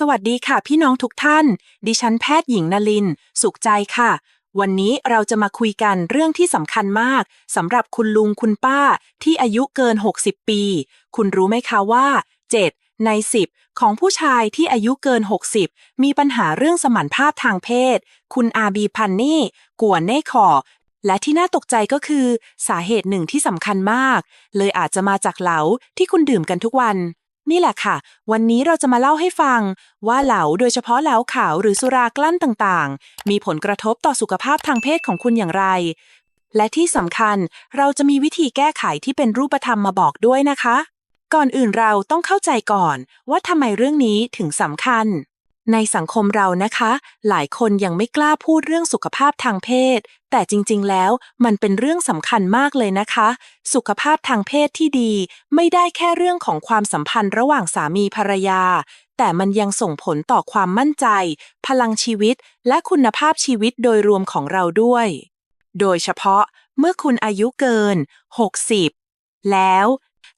สวัสดีค่ะพี่น้องทุกท่าน ดิฉันแพทย์หญิงนลิน สุขใจค่ะ วันนี้เราจะมาคุยกันเรื่องที่สำคัญมากสำหรับคุณลุงคุณป้าที่อายุเกิน 60 ปี คุณรู้ไหมคะว่า 7 ใน 10 ของผู้ชายที่อายุเกิน 60 มีปัญหาเรื่องสมรรถภาพทางเพศ คุณอาบีพันนี่กวนเน่คอและที่น่าตกใจก็คือ สาเหตุหนึ่งที่สำคัญมาก เลยอาจจะมาจากเหลาที่คุณดื่มกันทุกวัน นี่แหละค่ะ วันนี้เราจะมาเล่าให้ฟัง ว่าเหลาโดยเฉพาะเหลาขาวหรือสุรากลั้นต่างๆ มีผลกระทบต่อสุขภาพทางเพศของคุณอย่างไร และที่สำคัญเราจะมีวิธีแก้ไขที่เป็นรูปธรรมมาบอกด้วยนะคะ ก่อนอื่นเราต้องเข้าใจก่อนว่าทำไมเรื่องนี้ถึงสำคัญ ในสังคมเรานะคะ หลายคนยังไม่กล้าพูดเรื่องสุขภาพทางเพศ แต่จริงๆ แล้วมันเป็นเรื่องสำคัญมากเลยนะคะ สุขภาพทางเพศที่ดี ไม่ได้แค่เรื่องของความสัมพันธ์ระหว่างสามีภรรยา แต่มันยังส่งผลต่อความมั่นใจ พลังชีวิต และคุณภาพชีวิตโดยรวมของเราด้วย โดยเฉพาะเมื่อคุณอายุเกิน 60 แล้ว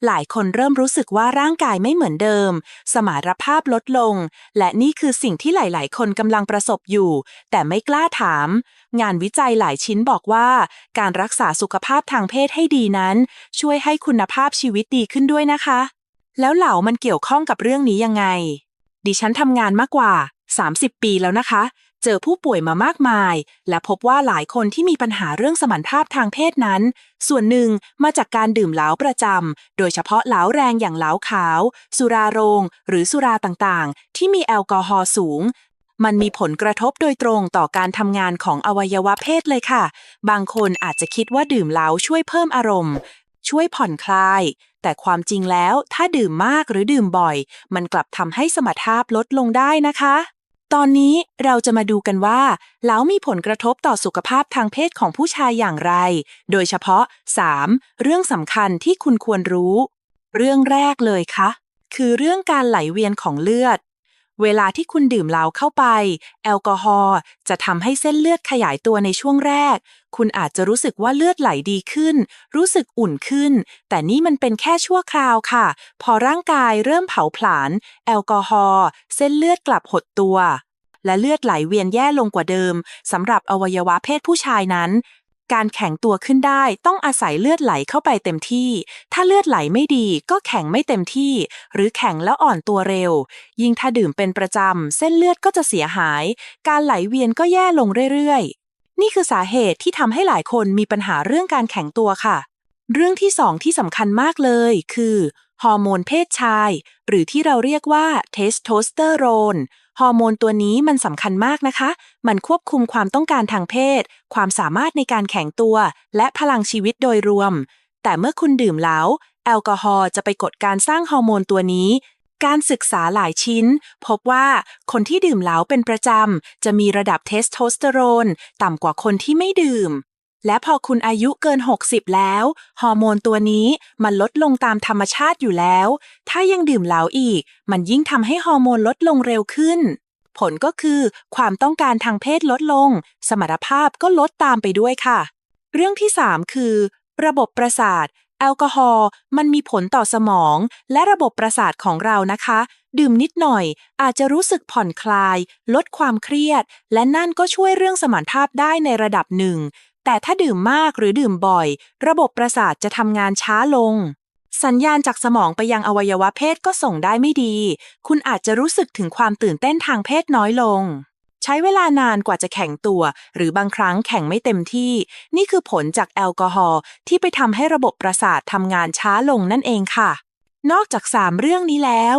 หลายคนเริ่มรู้สึกว่าร่างกายไม่เหมือนเดิม สมรรภาพลดลง และนี่คือสิ่งที่หลาย ๆ คนกำลังประสบอยู่ แต่ไม่กล้าถาม งานวิจัยหลายชิ้นบอกว่า การรักษาสุขภาพทางเพศให้ดีนั้น ช่วยให้คุณภาพชีวิตดีขึ้นด้วยนะคะ แล้วเหล่ามันเกี่ยวข้องกับเรื่องนี้ยังไง ดิฉันทำงานมากกว่า 30 ปีแล้วนะคะ เจอผู้ป่วยมามากมาย และพบว่าหลายคนที่มีปัญหาเรื่องสมรรถภาพทางเพศนั้น ส่วนหนึ่งมาจากการดื่มเหล้าประจำ โดยเฉพาะเหล้าแรงอย่างเหล้าขาว สุราโรง หรือสุราต่างๆ ที่มีแอลกอฮอล์สูง มันมีผลกระทบโดยตรงต่อการทำงานของอวัยวะเพศเลยค่ะ บางคนอาจจะคิดว่าดื่มเหล้าช่วยเพิ่มอารมณ์ ช่วยผ่อนคลายแต่ความจริงแล้วถ้าดื่มมากหรือดื่มบ่อย มันกลับทำให้สมรรถภาพลดลงได้นะคะ ตอนนี้เราจะมาดูกันว่าเหล้ามีผลกระทบต่อสุขภาพทางเพศของผู้ชายอย่างไร โดยเฉพาะ 3. เรื่องสำคัญที่คุณควรรู้ เรื่องแรกเลยคะ คือเรื่องการไหลเวียนของเลือด เวลาที่คุณดื่มเหล้าเข้าไป แอลกอฮอล์จะทำให้เส้นเลือดขยายตัวในช่วงแรก คุณอาจจะรู้สึกว่าเลือดไหลดีขึ้น รู้สึกอุ่นขึ้น แต่นี่มันเป็นแค่ชั่วคราวค่ะ พอร่างกายเริ่มเผาผลาญแอลกอฮอล์เส้นเลือดกลับหดตัวและเลือดไหลเวียนแย่ลงกว่าเดิม สำหรับอวัยวะเพศผู้ชายนั้น การแข็งตัวขึ้นได้ต้องอาศัยเลือดไหลเข้าไปเต็มที่ ถ้าเลือดไหลไม่ดีก็แข็งไม่เต็มที่ หรือแข็งแล้วอ่อนตัวเร็ว ยิ่งถ้าดื่มเป็นประจำ เส้นเลือดก็จะเสียหาย การไหลเวียนก็แย่ลงเรื่อยๆ นี่คือสาเหตุที่ทำให้หลายคนมีปัญหาเรื่องการแข็งตัวค่ะ เรื่องที่สองที่สำคัญมากเลย คือฮอร์โมนเพศชาย หรือที่เราเรียกว่าเทสโทสเตอโรน ฮอร์โมนตัวนี้มันสำคัญมากนะคะ มันควบคุมความต้องการทางเพศ ความสามารถในการแข็งตัว และพลังชีวิตโดยรวม แต่เมื่อคุณดื่มแล้ว แอลกอฮอล์จะไปกดการสร้างฮอร์โมนตัวนี้ การศึกษาหลายชิ้น พบว่าคนที่ดื่มเหล้าเป็นประจำ จะมีระดับเทสโทสเตอโรน ต่ำกว่าคนที่ไม่ดื่ม และพอคุณอายุเกิน 60 แล้ว ฮอร์โมนตัวนี้มันลดลงตามธรรมชาติอยู่แล้ว ถ้ายังดื่มเหล้าอีก มันยิ่งทำให้ฮอร์โมนลดลงเร็วขึ้น ผลก็คือความต้องการทางเพศลดลง สมรรถภาพก็ลดตามไปด้วยค่ะ เรื่องที่ 3 คือ ระบบประสาท แอลกอฮอล์มันมีผลต่อสมอง และระบบประสาทของเรานะคะ ดื่มนิดหน่อย อาจจะรู้สึกผ่อนคลาย ลดความเครียด และนั่นก็ช่วยเรื่องสมรรถภาพได้ในระดับหนึ่ง แต่ถ้าดื่มมากหรือดื่มบ่อย ระบบประสาทจะทำงานช้าลง สัญญาณจากสมองไปยังอวัยวะเพศก็ส่งได้ไม่ดี คุณอาจจะรู้สึกถึงความตื่นเต้นทางเพศน้อยลง ใช้เวลานานกว่าจะแข็งตัว หรือบางครั้งแข็งไม่เต็มที่ นี่คือผลจากแอลกอฮอล์ที่ไปทำให้ระบบประสาททำงานช้าลงนั่นเองค่ะ นอกจาก3เรื่องนี้แล้ว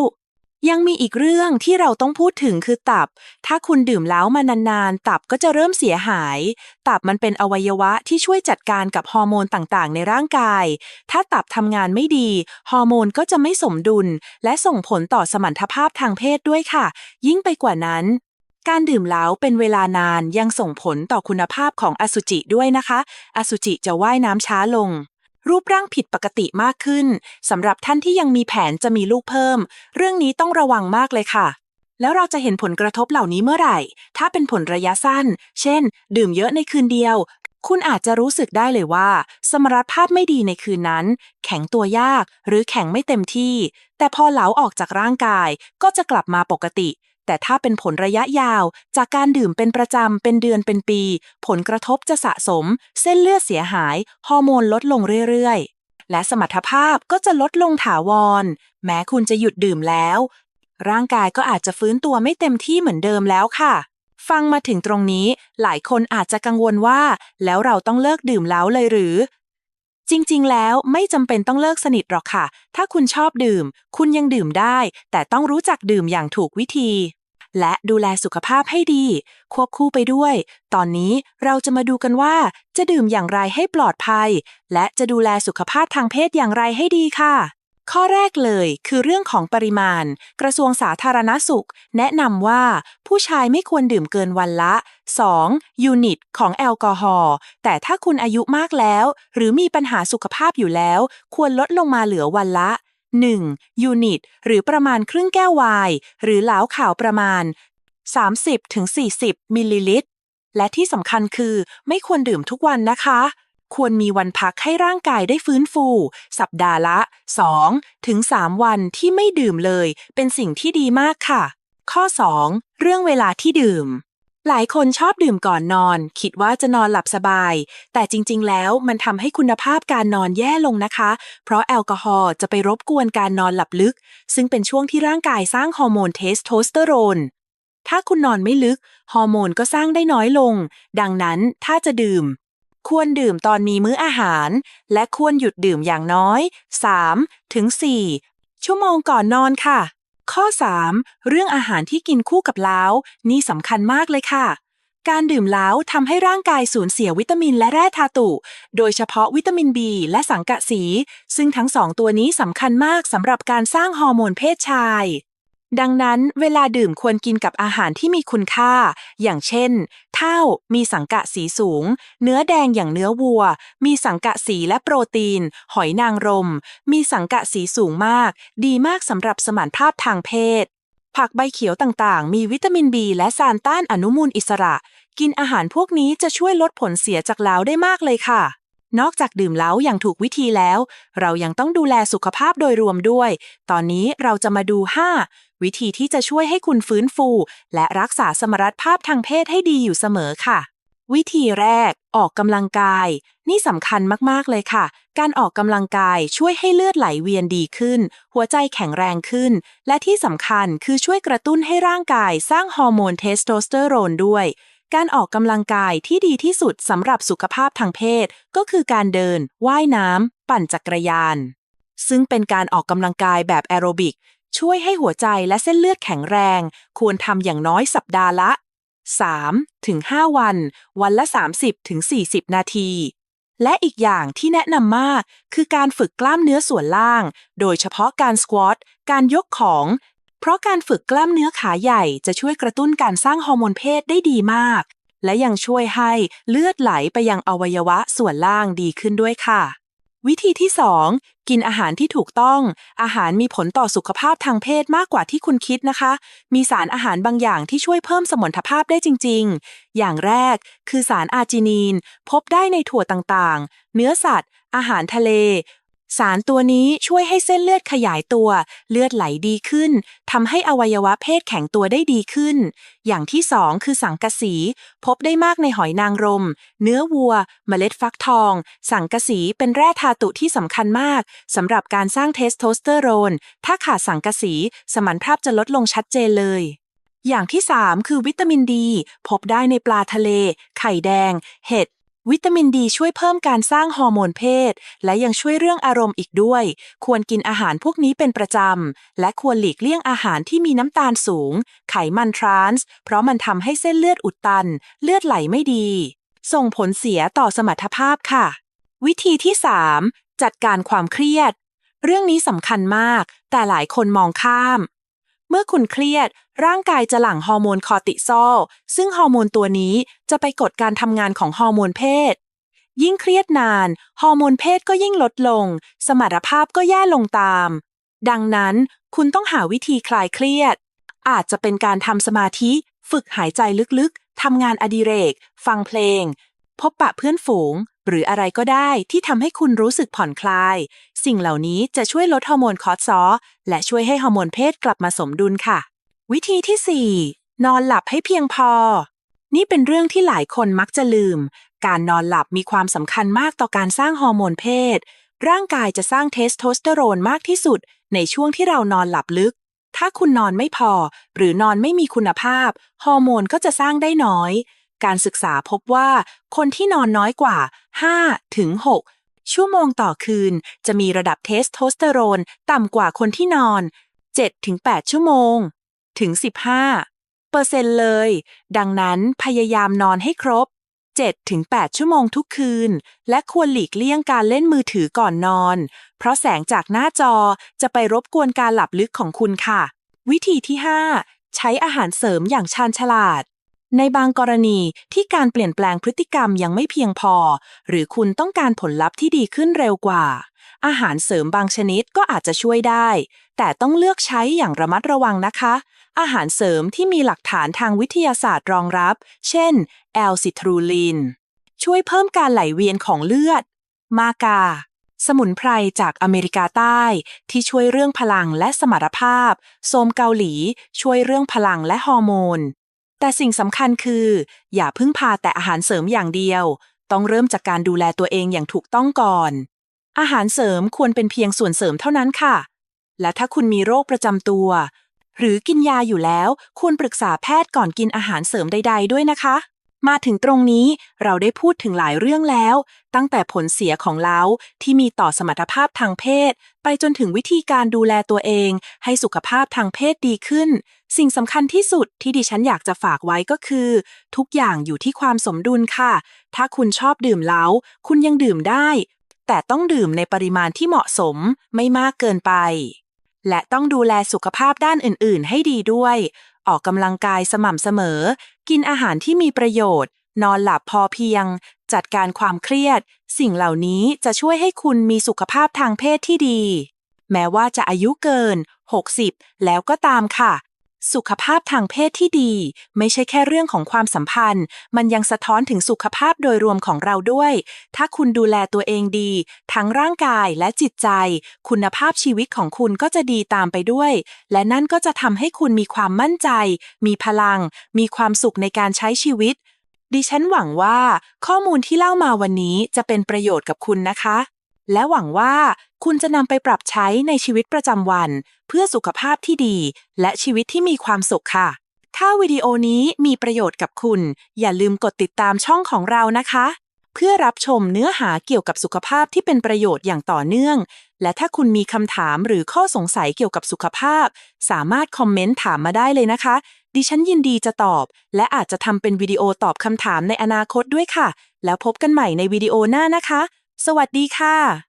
ยังมีอีกเรื่องที่เราต้องพูดถึงคือตับ ถ้าคุณดื่มแล้วมานานๆ ตับก็จะเริ่มเสียหาย ตับมันเป็นอวัยวะที่ช่วยจัดการกับฮอร์โมนต่างๆ ในร่างกาย ถ้าตับทำงานไม่ดี ฮอร์โมนก็จะไม่สมดุล และส่งผลต่อสมรรถภาพทางเพศด้วยค่ะ ยิ่งไปกว่านั้น การดื่มเหล้าเป็นเวลานานยังส่งผลต่อคุณภาพของอสุจิด้วยนะคะ อสุจิจะว่ายน้ำช้าลง รูปร่างผิดปกติมากขึ้นสำหรับท่านที่ยังมีแผนจะมีลูกเพิ่ม เรื่องนี้ต้องระวังมากเลยค่ะ แล้วเราจะเห็นผลกระทบเหล่านี้เมื่อไหร่ ถ้าเป็นผลระยะสั้น เช่น ดื่มเยอะในคืนเดียว คุณอาจจะรู้สึกได้เลยว่า สมรรถภาพไม่ดีในคืนนั้น แข็งตัวยากหรือแข็งไม่เต็มที่ แต่พอเหลาออกจากร่างกายก็จะกลับมาปกติ แต่ถ้าเป็นผลระยะยาว จากการดื่มเป็นประจำ เป็นเดือนเป็นปี ผลกระทบจะสะสม เส้นเลือดเสียหาย ฮอร์โมนลดลงเรื่อยๆ และสมรรถภาพก็จะลดลงถาวร แม้คุณจะหยุดดื่มแล้ว ร่างกายก็อาจจะฟื้นตัวไม่เต็มที่เหมือนเดิมแล้วค่ะ ฟังมาถึงตรงนี้ หลายคนอาจจะกังวลว่า แล้วเราต้องเลิกดื่มแล้วเลยหรือจริง ๆ แล้วไม่จำเป็นต้องเลิกสนิทหรอกค่ะ ถ้าคุณชอบดื่ม คุณยังดื่มได้ แต่ต้องรู้จักดื่มอย่างถูกวิธี และดูแลสุขภาพให้ดี ควบคู่ไปด้วย ตอนนี้เราจะมาดูกันว่า จะดื่มอย่างไรให้ปลอดภัย และจะดูแลสุขภาพทางเพศอย่างไรให้ดีค่ะข้อแรกเลยคือเรื่องของปริมาณ กระทรวงสาธารณสุข แนะนำว่าผู้ชายไม่ควรดื่มเกินวันละ 2 ยูนิต ของแอลกอฮอล์แต่ถ้าคุณอายุมากแล้ว หรือมีปัญหาสุขภาพอยู่แล้ว ควรลดลงมาเหลือวันละ 1 ยูนิต หรือประมาณครึ่งแก้วไวน์หรือเหล้าขาวประมาณ 30-40 มิลลิลิตร และที่สำคัญคือไม่ควรดื่มทุกวันนะคะ ควรมีวันพักให้ร่างกายได้ฟื้นฟู สัปดาห์ละ 2 ถึง 3 วันที่ไม่ดื่มเลย เป็นสิ่งที่ดีมากค่ะ ข้อ 2 เรื่องเวลาที่ดื่ม หลายคนชอบดื่มก่อนนอน คิดว่าจะนอนหลับสบาย แต่จริง ๆ แล้วมันทำให้คุณภาพการนอนแย่ลงนะคะ เพราะแอลกอฮอล์จะไปรบกวนการนอนหลับลึก ซึ่งเป็นช่วงที่ร่างกายสร้างฮอร์โมนเทสโทสเตอโรนถ้าคุณนอนไม่ลึก ฮอร์โมนก็สร้างได้น้อยลง ดังนั้นถ้าจะดื่ม ควรดื่มตอนมีมื้ออาหาร และควรหยุดดื่มอย่างน้อย3ถึง4ชั่วโมงก่อนนอนค่ะ ข้อ 3 เรื่องอาหารที่กินคู่กับเหล้านี่สำคัญมากเลยค่ะ การดื่มเหล้าทำให้ร่างกายสูญเสียวิตามินและแร่ธาตุ โดยเฉพาะวิตามิน B และสังกะสี ซึ่งทั้งสองตัวนี้สำคัญมากสำหรับการสร้างฮอร์โมนเพศชาย ดังนั้นเวลาดื่มควรกินกับอาหารที่มีคุณค่า อย่างเช่น ข้าวมีสังกะสีสูง เนื้อแดงอย่างเนื้อวัว มีสังกะสีและโปรตีน หอยนางรม มีสังกะสีสูงมาก ดีมากสำหรับสมรรถภาพทางเพศ ผักใบเขียวต่างๆ มีวิตามิน B และสารต้านอนุมูลอิสระ กินอาหารพวกนี้จะช่วยลดผลเสียจากเหลาได้มากเลยค่ะ นอกจากดื่มเหล้าอย่างถูกวิธีแล้ว เรายังต้องดูแลสุขภาพโดยรวมด้วย ตอนนี้เราจะมาดู 5 วิธีที่จะช่วยให้คุณฟื้นฟู และรักษาสมรรถภาพทางเพศให้ดีอยู่เสมอค่ะ วิธีแรก ออกกำลังกาย นี่สำคัญมาก ๆ เลยค่ะ การออกกำลังกายช่วยให้เลือดไหลเวียนดีขึ้น หัวใจแข็งแรงขึ้น และที่สำคัญคือช่วยกระตุ้นให้ร่างกายสร้างฮอร์โมนเทสโทสเตอโรนด้วย การออกกำลังกายที่ดีที่สุดสำหรับสุขภาพทางเพศ ก็คือการเดิน ว่ายน้ำ ปั่นจักรยาน ซึ่งเป็นการออกกำลังกายแบบแอโรบิก ช่วยให้หัวใจและเส้นเลือดแข็งแรง ควรทำอย่างน้อยสัปดาห์ละ 3 ถึง 5 วัน วันละ 30 ถึง 40 นาที และอีกอย่างที่แนะนำมาก คือการฝึกกล้ามเนื้อส่วนล่าง โดยเฉพาะการสควอต การยกของ เพราะการฝึกกล้ามเนื้อขาใหญ่จะช่วยกระตุ้นการสร้างฮอร์โมนเพศได้ดีมาก และยังช่วยให้เลือดไหลไปยังอวัยวะส่วนล่างดีขึ้นด้วยค่ะ วิธีที่ 2 กินอาหารที่ถูกต้อง อาหารมีผลต่อสุขภาพทางเพศมากกว่าที่คุณคิดนะคะ มีสารอาหารบางอย่างที่ช่วยเพิ่มสมรรถภาพได้จริง ๆ อย่างแรกคือสารอาร์จินีน พบได้ในถั่วต่างๆ เนื้อสัตว์ อาหารทะเล สารตัวนี้ช่วยให้เส้นเลือดขยายตัว เลือดไหลดีขึ้นทำให้อวัยวะเพศแข็งตัวได้ดีขึ้น อย่างที่สองคือสังกะสี พบได้มากในหอยนางรม เนื้อวัว เมล็ดฟักทอง สังกะสีเป็นแร่ธาตุที่สำคัญมากสำหรับการสร้างเทสโทสเตอโรน ถ้าขาดสังกะสี สมรรถภาพจะลดลงชัดเจนเลยอย่างที่ 3 คือวิตามินดี พบได้ในปลาทะเล ไข่แดง เห็ด วิตามินดีช่วยเพิ่มการสร้างฮอร์โมนเพศ และยังช่วยเรื่องอารมณ์อีกด้วย ควรกินอาหารพวกนี้เป็นประจำ และควรหลีกเลี่ยงอาหารที่มีน้ำตาลสูง ไขมันทรานส์ เพราะมันทำให้เส้นเลือดอุดตัน เลือดไหลไม่ดี ส่งผลเสียต่อสมรรถภาพค่ะ วิธีที่ 3 จัดการความเครียด เรื่องนี้สำคัญมาก แต่หลายคนมองข้าม เมื่อคุณเครียด ร่างกายจะหลั่งฮอร์โมนคอร์ติซอล ซึ่งฮอร์โมนตัวนี้จะไปกดการทำงานของฮอร์โมนเพศ ยิ่งเครียดนาน ฮอร์โมนเพศก็ยิ่งลดลง สมรรถภาพก็แย่ลงตาม ดังนั้นคุณต้องหาวิธีคลายเครียด อาจจะเป็นการทำสมาธิ ฝึกหายใจลึกๆทำงานอดิเรก ฟังเพลง พบปะเพื่อนฝูง หรืออะไรก็ได้ที่ทำให้คุณรู้สึกผ่อนคลาย สิ่งเหล่านี้จะช่วยลดฮอร์โมนคอร์ติซอลและช่วยให้ฮอร์โมนเพศกลับมาสมดุลค่ะ วิธีที่ 4 นอนหลับให้เพียงพอ นี่เป็นเรื่องที่หลายคนมักจะลืม การนอนหลับมีความสำคัญมากต่อการสร้างฮอร์โมนเพศ ร่างกายจะสร้างเทสโทสเตอโรนมากที่สุด ในช่วงที่เรานอนหลับลึก ถ้าคุณนอนไม่พอ หรือนอนไม่มีคุณภาพ ฮอร์โมนก็จะสร้างได้น้อย การศึกษาพบว่า คนที่นอนน้อยกว่า 5 ถึง 6 ชั่วโมงต่อคืน จะมีระดับเทสโทสเตอโรน ต่ำกว่าคนที่นอน 7 ถึง 8 ชั่วโมง ถึง 15 เปอร์เซ็นต์เลย ดังนั้นพยายามนอนให้ครบ 7 ถึง 8 ชั่วโมงทุกคืน และควรหลีกเลี่ยงการเล่นมือถือก่อนนอน เพราะแสงจากหน้าจอจะไปรบกวนการหลับลึกของคุณค่ะ วิธีที่ 5 ใช้อาหารเสริมอย่างชาญฉลาด ในบางกรณีที่การเปลี่ยนแปลงพฤติกรรมยังไม่เพียงพอ หรือคุณต้องการผลลัพธ์ที่ดีขึ้นเร็วกว่า อาหารเสริมบางชนิดก็อาจจะช่วยได้ แต่ต้องเลือกใช้อย่างระมัดระวังนะคะ อาหารเสริมที่มีหลักฐานทางวิทยาศาสตร์รองรับ เช่น แอลซิทรูลิน ช่วยเพิ่มการไหลเวียนของเลือด มากา สมุนไพรจากอเมริกาใต้ ที่ช่วยเรื่องพลังและสมรรถภาพ โซมเกาหลี ช่วยเรื่องพลังและฮอร์โมน แต่สิ่งสำคัญคือ อย่าพึ่งพาแต่อาหารเสริมอย่างเดียว ต้องเริ่มจากการดูแลตัวเองอย่างถูกต้องก่อน อาหารเสริมควรเป็นเพียงส่วนเสริมเท่านั้นค่ะ และถ้าคุณมีโรคประจำตัว หรือกินยาอยู่แล้ว ควรปรึกษาแพทย์ก่อนกินอาหารเสริมใด ๆ ด้วยนะคะ มาถึงตรงนี้เราได้พูดถึงหลายเรื่องแล้ว ตั้งแต่ผลเสียของเล้าที่มีต่อสมรรถภาพทางเพศ ไปจนถึงวิธีการดูแลตัวเอง ให้สุขภาพทางเพศดีขึ้น สิ่งสำคัญที่สุดที่ดิฉันอยากจะฝากไว้ก็คือ ทุกอย่างอยู่ที่ความสมดุลค่ะ ถ้าคุณชอบดื่มเล้า คุณยังดื่มได้ แต่ต้องดื่มในปริมาณที่เหมาะสมไม่มากเกินไป และต้องดูแลสุขภาพด้านอื่น ๆ ให้ดีด้วยออกกำลังกายสม่ำเสมอ กินอาหารที่มีประโยชน์ นอนหลับพอเพียง จัดการความเครียด สิ่งเหล่านี้จะช่วยให้คุณมีสุขภาพทางเพศที่ดี แม้ว่าจะอายุเกิน 60 แล้วก็ตามค่ะ สุขภาพทางเพศที่ดี ไม่ใช่แค่เรื่องของความสัมพันธ์ มันยังสะท้อนถึงสุขภาพโดยรวมของเราด้วย ถ้าคุณดูแลตัวเองดี ทั้งร่างกายและจิตใจ คุณภาพชีวิตของคุณก็จะดีตามไปด้วย และนั่นก็จะทำให้คุณมีความมั่นใจ มีพลัง มีความสุขในการใช้ชีวิต ดิฉันหวังว่า ข้อมูลที่เล่ามาวันนี้จะเป็นประโยชน์กับคุณนะคะ และหวังว่า คุณจะนำไปปรับใช้ในชีวิตประจำวัน เพื่อสุขภาพที่ดี และชีวิตที่มีความสุขค่ะ ถ้าวิดีโอนี้มีประโยชน์กับคุณ อย่าลืมกดติดตามช่องของเรานะคะ เพื่อรับชมเนื้อหาเกี่ยวกับสุขภาพที่เป็นประโยชน์อย่างต่อเนื่อง และถ้าคุณมีคำถามหรือข้อสงสัยเกี่ยวกับสุขภาพ สามารถคอมเมนต์ถามมาได้เลยนะคะ ดิฉันยินดีจะตอบ และอาจจะทำเป็นวิดีโอตอบคำถามในอนาคตด้วยค่ะ แล้วพบกันใหม่ในวิดีโอหน้านะคะ สวัสดีค่ะ